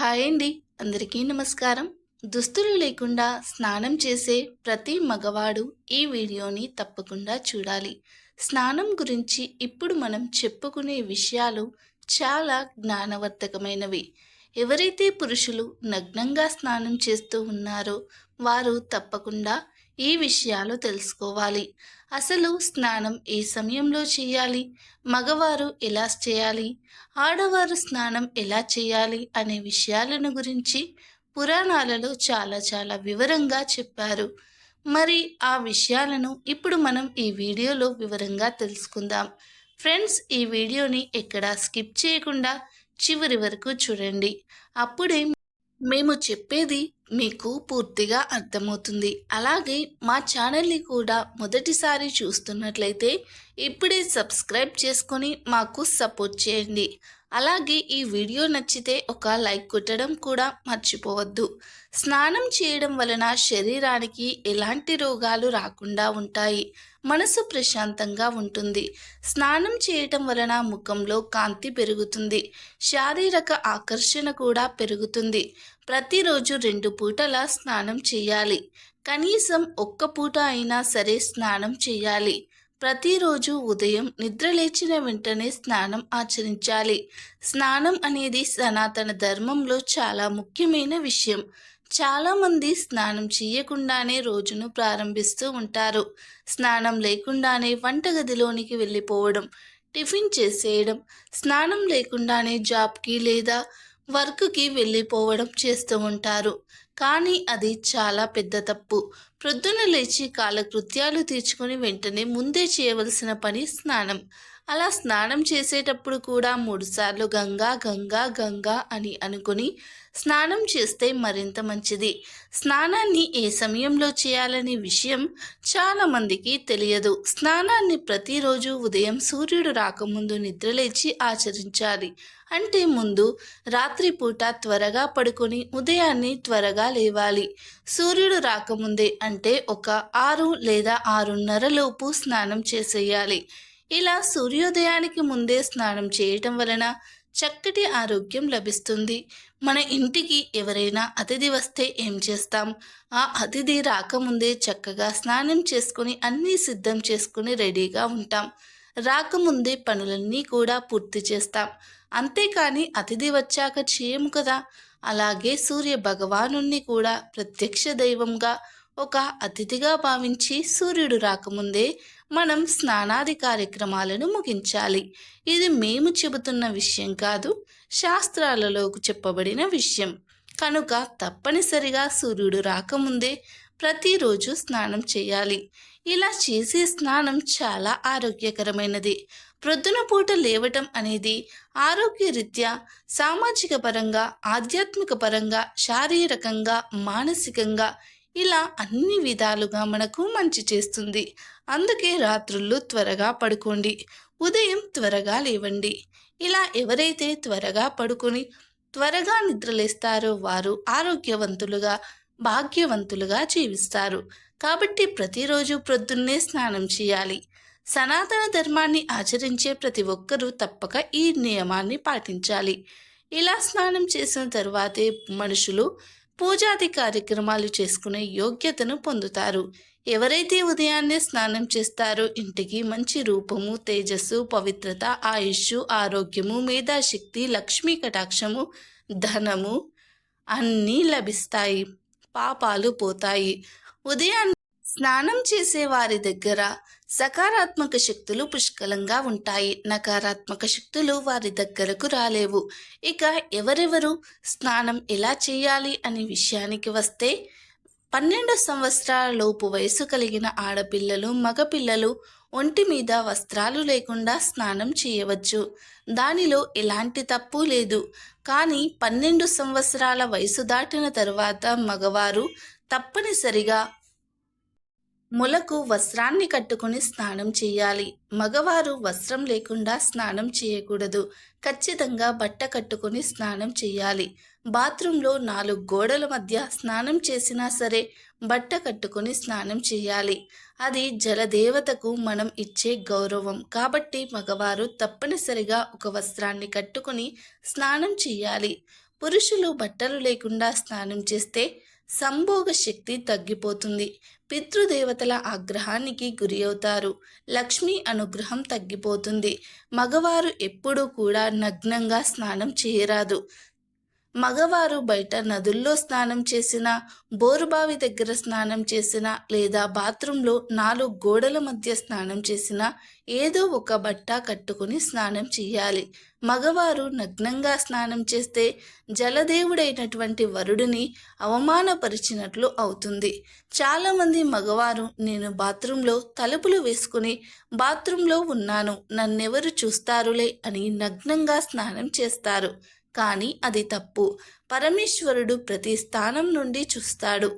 Hi అండి. అందరికీ నమస్కారం. దుస్తులు లేకుండా స్నానం చేసే ప్రతి మగవాడు ఈ వీడియోని తప్పకుండా చూడాలి. స్నానం గురించి ఇప్పుడు మనం చెప్పుకునే విషయాలు చాలా జ్ఞానవర్ధకమైనవి. ఎవరైతే పురుషులు నగ్నంగా స్నానం చేస్తూ ఉన్నారో వారు తప్పకుండా ఈ విషయాలు తెలుసుకోవాలి. అసలు స్నానం ఏ సమయంలో చేయాలి? మగవారు ఎలా చేయాలి? ఆడవారు స్నానం ఎలా చేయాలి? అనే విషయాలను గురించి పురాణాలలో చాలా చాలా వివరంగా చెప్పారు. మరి ఆ విషయాలను ఇప్పుడు మనం ఈ వీడియోలో వివరంగా తెలుసుకుందాం. ఫ్రెండ్స్ ఈ వీడియోని ఎక్కడా స్కిప్ చేయకుండా చివరి వరకు చూడండి. అప్పుడే మేము చెప్పేది మీకు పూర్తిగా అర్థమవుతుంది. అలాగే మా ఛానల్ని కూడా మొదటిసారి చూస్తున్నట్లయితే ఇప్పుడే సబ్స్క్రైబ్ చేసుకొని మాకు సపోర్ట్ చేయండి. అలాగే ఈ వీడియో నచ్చితే ఒక లైక్ కొట్టడం కూడా మర్చిపోవద్దు. స్నానం చేయడం వలన శరీరానికి ఎలాంటి రోగాలు రాకుండా ఉంటాయి. మనసు ప్రశాంతంగా ఉంటుంది. స్నానం చేయటం వలన ముఖంలో కాంతి పెరుగుతుంది. శారీరక ఆకర్షణ కూడా పెరుగుతుంది. ప్రతిరోజు రెండు పూటల స్నానం చేయాలి. కనీసం ఒక్క పూట అయినా సరే స్నానం చేయాలి. ప్రతిరోజు ఉదయం నిద్రలేచిన వెంటనే స్నానం ఆచరించాలి. స్నానం అనేది సనాతన ధర్మంలో చాలా ముఖ్యమైన విషయం. చాలామంది స్నానం చేయకుండానే రోజును ప్రారంభిస్తూ ఉంటారు. స్నానం లేకుండానే వంటగదిలోనికి వెళ్ళిపోవడం టిఫిన్ చేసేయడం స్నానం లేకుండానే జాబ్కి లేదా వర్క్కి వెళ్ళిపోవడం చేస్తూ ఉంటారు. కానీ అది చాలా పెద్ద తప్పు. ప్రొద్దున లేచి కాలకృత్యాలు తీర్చుకొని వెంటనే ముందే చేయవలసిన పని స్నానం. అలా స్నానం చేసేటప్పుడు కూడా మూడుసార్లు గంగా గంగా గంగా అని అనుకుని స్నానం చేస్తే మరింత మంచిది. స్నానాన్ని ఏ సమయంలో చేయాలనే విషయం చాలామందికి తెలియదు. స్నానాన్ని ప్రతిరోజు ఉదయం సూర్యుడు రాకముందు నిద్రలేచి ఆచరించాలి. అంటే ముందు రాత్రిపూట త్వరగా పడుకొని ఉదయాన్నే త్వరగా లేవాలి. సూర్యుడు రాకముందే అంటే ఒక ఆరు లేదా ఆరున్నర లోపు స్నానం చేసేయాలి. ఇలా సూర్యోదయానికి ముందే స్నానం చేయటం వలన చక్కటి ఆరోగ్యం లభిస్తుంది. మన ఇంటికి ఎవరైనా అతిథి వస్తే ఏం చేస్తాం? ఆ అతిథి రాకముందే చక్కగా స్నానం చేసుకుని అన్నీ సిద్ధం చేసుకుని రెడీగా ఉంటాం. రాకముందే పనులన్నీ కూడా పూర్తి చేస్తాం. అంతేకాని అతిథి వచ్చాక చేయము కదా? అలాగే సూర్య భగవాను కూడా ప్రత్యక్ష దైవంగా ఒక అతిథిగా భావించి సూర్యుడు రాకముందే మనం స్నానాది కార్యక్రమాలను ముగించాలి. ఇది మేము చెబుతున్న విషయం కాదు శాస్త్రాలలోకి చెప్పబడిన విషయం. కనుక తప్పనిసరిగా సూర్యుడు రాకముందే ప్రతిరోజు స్నానం చేయాలి. ఇలా చేసే స్నానం చాలా ఆరోగ్యకరమైనది. ప్రొద్దున పూట లేవటం అనేది ఆరోగ్యరీత్యా సామాజిక పరంగా ఆధ్యాత్మిక పరంగా శారీరకంగా మానసికంగా ఇలా అన్ని విధాలుగా మనకు మంచి చేస్తుంది. అందుకే రాత్రుళ్ళు త్వరగా పడుకోండి. ఉదయం త్వరగా లేవండి. ఇలా ఎవరైతే త్వరగా పడుకొని త్వరగా నిద్రలేస్తారో వారు ఆరోగ్యవంతులుగా భాగ్యవంతులుగా జీవిస్తారు. కాబట్టి ప్రతిరోజు ప్రొద్దున్నే స్నానం చేయాలి. సనాతన ధర్మాన్ని ఆచరించే ప్రతి ఒక్కరూ తప్పక ఈ నియమాన్ని పాటించాలి. ఇలా స్నానం చేసిన తర్వాతే మనుషులు పూజాది కార్యక్రమాలు చేసుకునే యోగ్యతను పొందుతారు. ఎవరైతే ఉదయాన్నే స్నానం చేస్తారో ఇంటికి మంచి రూపము తేజస్సు పవిత్రత ఆయుష్ ఆరోగ్యము మేధాశక్తి లక్ష్మీ కటాక్షము ధనము అన్నీ లభిస్తాయి. పాపాలు పోతాయి. ఉదయాన్నే స్నానం చేసే వారి దగ్గర సకారాత్మక శక్తులు పుష్కలంగా ఉంటాయి. నకారాత్మక శక్తులు వారి దగ్గరకు రాలేవు. ఇక ఎవరెవరు స్నానం ఎలా చేయాలి అనే విషయానికి వస్తే పన్నెండు సంవత్సరాల లోపు వయసు కలిగిన ఆడపిల్లలు మగపిల్లలు ఒంటి మీద వస్త్రాలు లేకుండా స్నానం చేయవచ్చు. దానిలో ఎలాంటి తప్పు లేదు. కానీ పన్నెండు సంవత్సరాల వయసు దాటిన తరువాత మగవారు తప్పనిసరిగా ములకు వస్త్రాన్ని కట్టుకుని స్నానం చేయాలి. మగవారు వస్త్రం లేకుండా స్నానం చేయకూడదు. ఖచ్చితంగా బట్ట కట్టుకుని స్నానం చేయాలి. బాత్రూంలో నాలుగు గోడల మధ్య స్నానం చేసినా సరే బట్ట కట్టుకుని స్నానం చేయాలి. అది జలదేవతకు మనం ఇచ్చే గౌరవం. కాబట్టి మగవారు తప్పనిసరిగా ఒక వస్త్రాన్ని కట్టుకుని స్నానం చేయాలి. పురుషులు బట్టలు లేకుండా స్నానం చేస్తే సంభోగ శక్తి తగ్గిపోతుంది. పితృదేవతల ఆగ్రహానికి గురి అవుతారు లక్ష్మి అనుగ్రహం తగ్గిపోతుంది. మగవారు ఎప్పుడూ కూడా నగ్నంగా స్నానం చేయరాదు. మగవారు బయట నదుల్లో స్నానం చేసినా బోరుబావి దగ్గర స్నానం చేసినా లేదా బాత్రూంలో నాలుగు గోడల మధ్య స్నానం చేసినా ఏదో ఒక బట్ట కట్టుకుని స్నానం చేయాలి. మగవారు నగ్నంగా స్నానం చేస్తే జలదేవుడైనటువంటి వరుడిని అవమానపరిచినట్లు అవుతుంది. చాలామంది మగవారు నేను బాత్రూంలో తలుపులు వేసుకుని బాత్రూంలో ఉన్నాను. నన్నెవరు చూస్తారులే అని నగ్నంగా స్నానం చేస్తారు. కానీ అది తప్పు. పరమేశ్వరుడు ప్రతి స్థానం నుండి చూస్తాడు.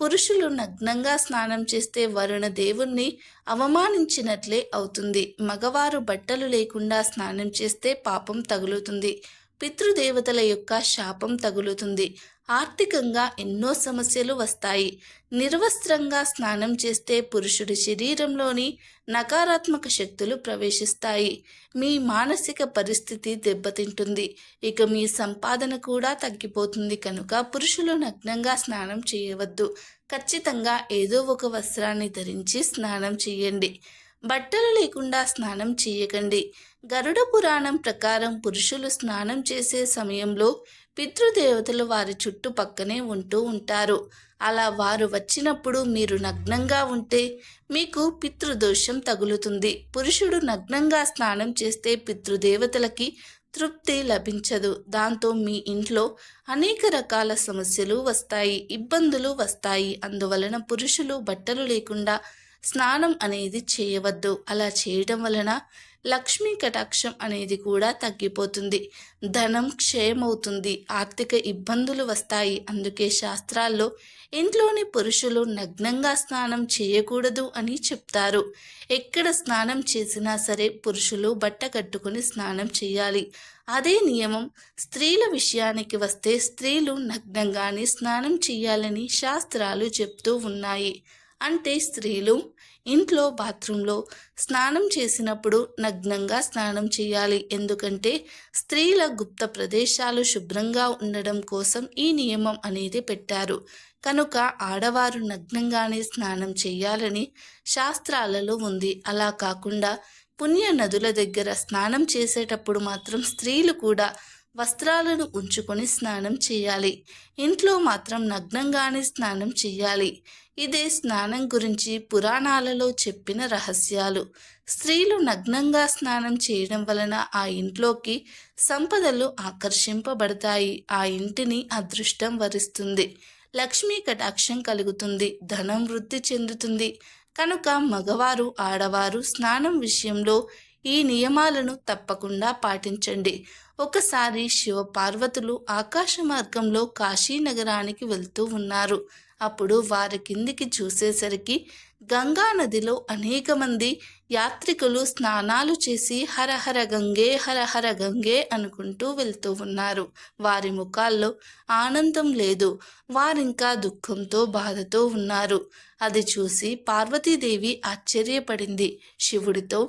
పురుషులు నగ్నంగా స్నానం చేస్తే వరుణ దేవుణ్ణి అవమానించినట్లే అవుతుంది. మగవారు బట్టలు లేకుండా స్నానం చేస్తే పాపం తగులుతుంది. పితృదేవతల యొక్క శాపం తగులుతుంది. ఆర్థికంగా ఎన్నో సమస్యలు వస్తాయి. నిర్వస్త్రంగా స్నానం చేస్తే పురుషుడి శరీరంలోని నకారాత్మక శక్తులు ప్రవేశిస్తాయి. మీ మానసిక పరిస్థితి దెబ్బతింటుంది. ఇక మీ సంపాదన కూడా తగ్గిపోతుంది. కనుక పురుషులు నగ్నంగా స్నానం చేయవద్దు. ఖచ్చితంగా ఏదో ఒక వస్త్రాన్ని ధరించి స్నానం చేయండి. బట్టలు లేకుండా స్నానం చేయకండి. గరుడ పురాణం ప్రకారం పురుషులు స్నానం చేసే సమయంలో పితృదేవతలు వారి చుట్టుపక్కనే ఉంటూ ఉంటారు. అలా వారు వచ్చినప్పుడు మీరు నగ్నంగా ఉంటే మీకు పితృదోషం తగులుతుంది. పురుషుడు నగ్నంగా స్నానం చేస్తే పితృదేవతలకి తృప్తి లభించదు. దాంతో మీ ఇంట్లో అనేక రకాల సమస్యలు వస్తాయి ఇబ్బందులు వస్తాయి. అందువలన పురుషులు బట్టలు లేకుండా స్నానం అనేది చేయవద్దు. అలా చేయడం వలన లక్ష్మీ కటాక్షం అనేది కూడా తగ్గిపోతుంది. ధనం క్షయమవుతుంది. ఆర్థిక ఇబ్బందులు వస్తాయి. అందుకే శాస్త్రాల్లో ఇంట్లోని పురుషులు నగ్నంగా స్నానం చేయకూడదు అని చెప్తారు. ఎక్కడ స్నానం చేసినా సరే పురుషులు బట్ట కట్టుకుని స్నానం చేయాలి. అదే నియమం స్త్రీల విషయానికి వస్తే స్త్రీలు నగ్నంగానే స్నానం చేయాలని శాస్త్రాలు చెప్తూ ఉన్నాయి. అంటే స్త్రీలు ఇంట్లో బాత్రూంలో స్నానం చేసినప్పుడు నగ్నంగా స్నానం చేయాలి. ఎందుకంటే స్త్రీల గుప్త ప్రదేశాలు శుభ్రంగా ఉండడం కోసం ఈ నియమం అనేది పెట్టారు. కనుక ఆడవారు నగ్నంగానే స్నానం చేయాలని శాస్త్రాలలో ఉంది. అలా కాకుండా పుణ్య నదుల దగ్గర స్నానం చేసేటప్పుడు మాత్రం స్త్రీలు కూడా వస్త్రాలను ఉంచుకొని స్నానం చేయాలి. ఇంట్లో మాత్రం నగ్నంగానే స్నానం చేయాలి. ఇదే స్నానం గురించి పురాణాలలో చెప్పిన రహస్యాలు. స్త్రీలు నగ్నంగా స్నానం చేయడం వలన ఆ ఇంట్లోకి సంపదలు ఆకర్షింపబడతాయి. ఆ ఇంటిని అదృష్టం వరిస్తుంది. లక్ష్మీ కటాక్షం కలుగుతుంది. ధనం వృద్ధి చెందుతుంది. కనుక మగవారు ఆడవారు స్నానం విషయంలో ఈ నియమాలను తప్పకుండా పాటించండి. ఒకసారి శివ పార్వతులు ఆకాశ మార్గంలో కాశీ నగరానికి వెళ్తూ ఉన్నారు. అప్పుడు వారి కిందికి చూసేసరికి గంగా నదిలో అనేక మంది యాత్రికులు స్నానాలు చేసి హరహర గంగే హరహర గంగే అనుకుంటూ వెళ్తూ ఉన్నారు. వారి ముఖాల్లో ఆనందం లేదు. వారింకా దుఃఖంతో బాధతో ఉన్నారు. అది చూసి పార్వతీదేవి ఆశ్చర్యపడింది. శివుడితో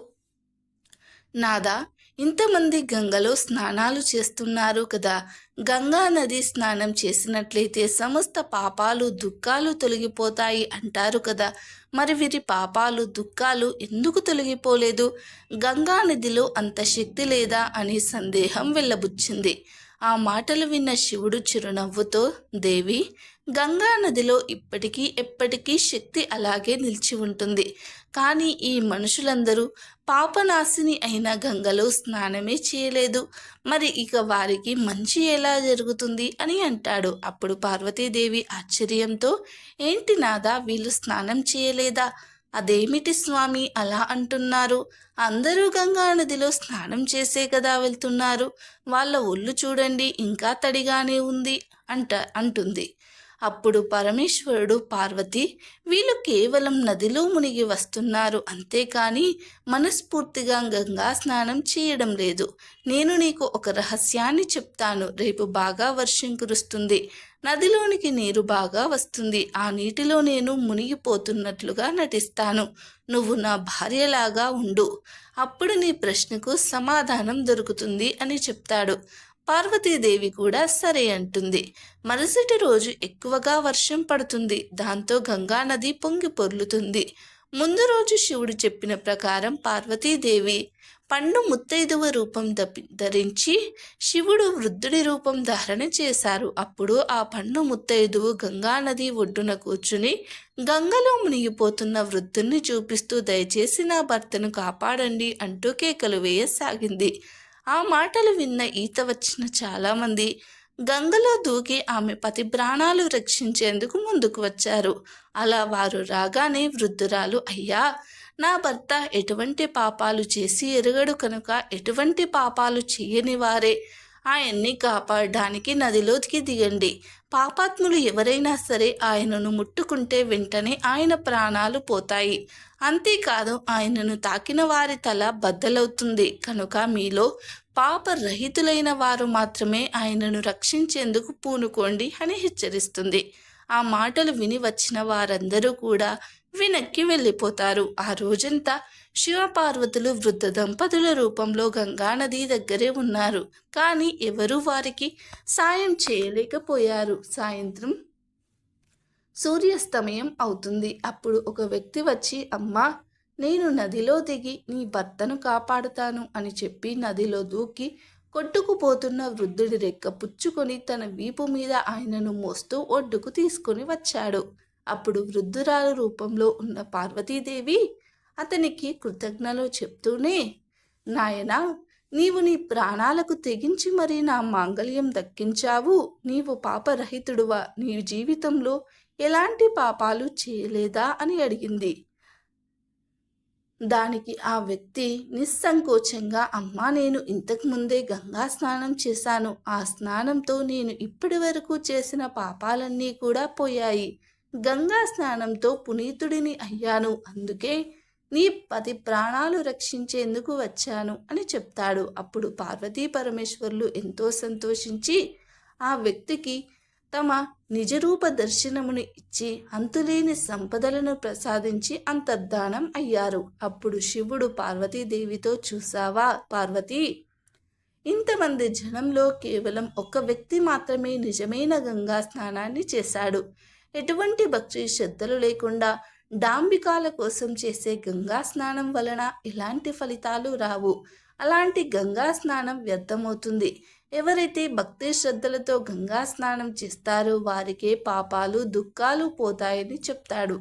నాదా ఇంతమంది గంగలో స్నానాలు చేస్తున్నారు కదా. గంగా నది స్నానం చేసినట్లయితే సమస్త పాపాలు దుఃఖాలు తొలగిపోతాయి అంటారు కదా. మరి వీరి పాపాలు దుఃఖాలు ఎందుకు తొలగిపోలేదు? గంగా నదిలో అంత శక్తి లేదా అని సందేహం వెళ్ళబుచ్చింది. ఆ మాటలు విన్న శివుడు చిరునవ్వుతో దేవి గంగా నదిలో ఇప్పటికీ ఎప్పటికీ శక్తి అలాగే నిలిచి ఉంటుంది. కానీ ఈ మనుషులందరూ పాపనాశిని అయిన గంగలో స్నానమే చేయలేదు. మరి ఇక వారికి మంచి ఎలా జరుగుతుంది అని అంటాడు. అప్పుడు పార్వతీదేవి ఆశ్చర్యంతో ఏంటి నాదా వీళ్ళు స్నానం చేయలేదా? అదేమిటి స్వామి అలా అంటున్నారు? అందరూ గంగా నదిలో స్నానం చేసే కదా వెళ్తున్నారు. వాళ్ళ ఒళ్ళు చూడండి ఇంకా తడిగానే ఉంది అంట అంటుంది. అప్పుడు పరమేశ్వరుడు పార్వతి వీళ్ళు కేవలం నదిలో మునిగి వస్తున్నారు. అంతేకాని మనస్ఫూర్తిగా గంగా స్నానం చేయడం లేదు. నేను నీకు ఒక రహస్యాన్ని చెప్తాను. రేపు బాగా వర్షం కురుస్తుంది. నదిలోనికి నీరు బాగా వస్తుంది. ఆ నీటిలో నేను మునిగిపోతున్నట్లుగా నటిస్తాను. నువ్వు నా భార్యలాగా ఉండు. అప్పుడు నీ ప్రశ్నకు సమాధానం దొరుకుతుంది అని చెప్తాడు. పార్వతీదేవి కూడా సరే అంటుంది. మరుసటి రోజు ఎక్కువగా వర్షం పడుతుంది. దాంతో గంగా నది పొంగి పొర్లుతుంది. ముందు రోజు శివుడు చెప్పిన ప్రకారం పార్వతీదేవి పండు ముత్తైదువ రూపం ధరించి శివుడు వృద్ధుడి రూపం ధారణ చేశారు. అప్పుడు ఆ పండు ముత్తైదువు గంగా నది ఒడ్డున కూర్చుని గంగలో మునిగిపోతున్న వృద్ధుణ్ణి చూపిస్తూ దయచేసి నా భర్తను కాపాడండి అంటూ కేకలు వేయసాగింది. ఆ మాటలు విన్న ఈత వచ్చిన చాలామంది గంగలో దూకి ఆమె పతి ప్రాణాలు రక్షించేందుకు ముందుకు వచ్చారు. అలా వారు రాగానే వృద్ధురాలు అయ్యా నా భర్త ఎటువంటి పాపాలు చేసి ఎరగడు కనుక ఎటువంటి పాపాలు చేయని వారే. ఆయన్ని కాపాడడానికి నదిలోకి దిగండి. పాపాత్ములు ఎవరైనా సరే ఆయనను ముట్టుకుంటే వెంటనే ఆయన ప్రాణాలు పోతాయి. అంతేకాదు ఆయనను తాకిన వారి తల బద్దలవుతుంది. కనుక మీలో పాపరహితులైన వారు మాత్రమే ఆయనను రక్షించేందుకు పూనుకోండి అని హెచ్చరిస్తుంది. ఆ మాటలు విని వచ్చిన వారందరూ కూడా వెనక్కి వెళ్ళిపోతారు. ఆ రోజంతా శివపార్వతులు వృద్ధ దంపతుల రూపంలో గంగానది దగ్గరే ఉన్నారు. కానీ ఎవరూ వారికి సాయం చేయలేకపోయారు. సాయంత్రం సూర్యాస్తమయం అవుతుంది. అప్పుడు ఒక వ్యక్తి వచ్చి అమ్మా నేను నదిలో దిగి నీ భర్తను కాపాడుతాను అని చెప్పి నదిలో దూకి కొట్టుకుపోతున్న వృద్ధుడి రెక్క పుచ్చుకొని తన వీపు మీద ఆయనను మోస్తూ ఒడ్డుకు తీసుకొని వచ్చాడు. అప్పుడు వృద్ధురాలు రూపంలో ఉన్న పార్వతీదేవి అతనికి కృతజ్ఞలు చెప్తూనే నాయనా నీవు నీ ప్రాణాలకు తెగించి మరి నా మాంగళ్యం దక్కించావు. నీవు పాపరహితుడువా. నీ జీవితంలో ఎలాంటి పాపాలు చేయలేదా? అని అడిగింది. దానికి ఆ వ్యక్తి నిస్సంకోచంగా అమ్మా నేను ఇంతకుముందే గంగా స్నానం చేశాను. ఆ స్నానంతో నేను ఇప్పటి వరకు చేసిన పాపాలన్నీ కూడా పోయాయి. గంగా స్నానంతో పునీతుడిని అయ్యాను. అందుకే నీ పది ప్రాణాలు రక్షించేందుకు వచ్చాను అని చెప్తాడు. అప్పుడు పార్వతీ పరమేశ్వర్లు ఎంతో సంతోషించి ఆ వ్యక్తికి తమ నిజరూప దర్శనమును ఇచ్చి అంతులేని సంపదలను ప్రసాదించి అంతర్ధానం అయ్యారు. అప్పుడు శివుడు పార్వతీదేవితో చూసావా? పార్వతి ఇంతమంది జనంలో కేవలం ఒక వ్యక్తి మాత్రమే నిజమైన గంగా స్నానాన్ని చేశాడు. ఎటువంటి భక్తి శ్రద్ధలు లేకుండా డాంబికాల కోసం చేసే గంగా స్నానం వలన ఎలాంటి ఫలితాలు రావు. అలాంటి గంగా స్నానం వ్యర్థమవుతుంది. ఎవరైతే భక్తి శ్రద్ధలతో గంగా స్నానం చేస్తారో వారికే పాపాలు దుఃఖాలు పోతాయని చెప్తాడు.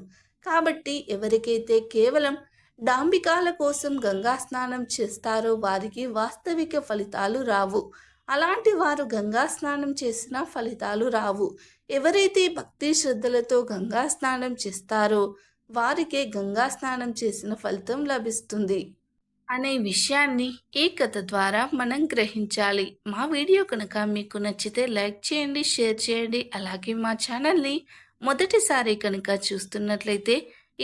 కాబట్టి ఎవరికైతే కేవలం డాంబికాల కోసం గంగా స్నానం చేస్తారో వారికి వాస్తవిక ఫలితాలు రావు. అలాంటి వారు గంగా స్నానం చేసిన ఫలితాలు రావు. ఎవరైతే భక్తి శ్రద్ధలతో గంగా స్నానం చేస్తారో వారికే గంగా స్నానం చేసిన ఫలితం లభిస్తుంది. అనే విషయాన్ని ఈ కథ ద్వారా మనం గ్రహించాలి. మా వీడియో కనుక మీకు నచ్చితే లైక్ చేయండి షేర్ చేయండి. అలాగే మా ఛానల్ని మొదటిసారి కనుక చూస్తున్నట్లయితే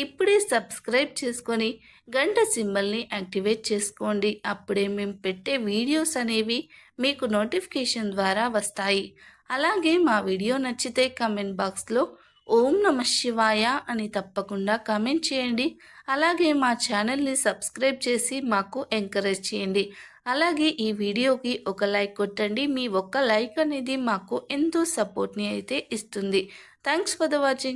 ఇప్పుడే సబ్స్క్రైబ్ చేసుకొని గంట సింబల్ని యాక్టివేట్ చేసుకోండి. అప్పుడే మేము పెట్టే వీడియోస్ అనేవి మీకు నోటిఫికేషన్ ద్వారా వస్తాయి. అలాగే మా వీడియో నచ్చితే కమెంట్ బాక్స్లో ఓం నమ శివాయ అని తప్పకుండా కామెంట్ చేయండి. అలాగే మా ఛానల్ని సబ్స్క్రైబ్ చేసి మాకు ఎంకరేజ్ చేయండి. అలాగే ఈ వీడియోకి ఒక లైక్ కొట్టండి. మీ ఒక్క లైక్ అనేది మాకు ఎంతో సపోర్ట్ని అయితే ఇస్తుంది. Thanks for the watching.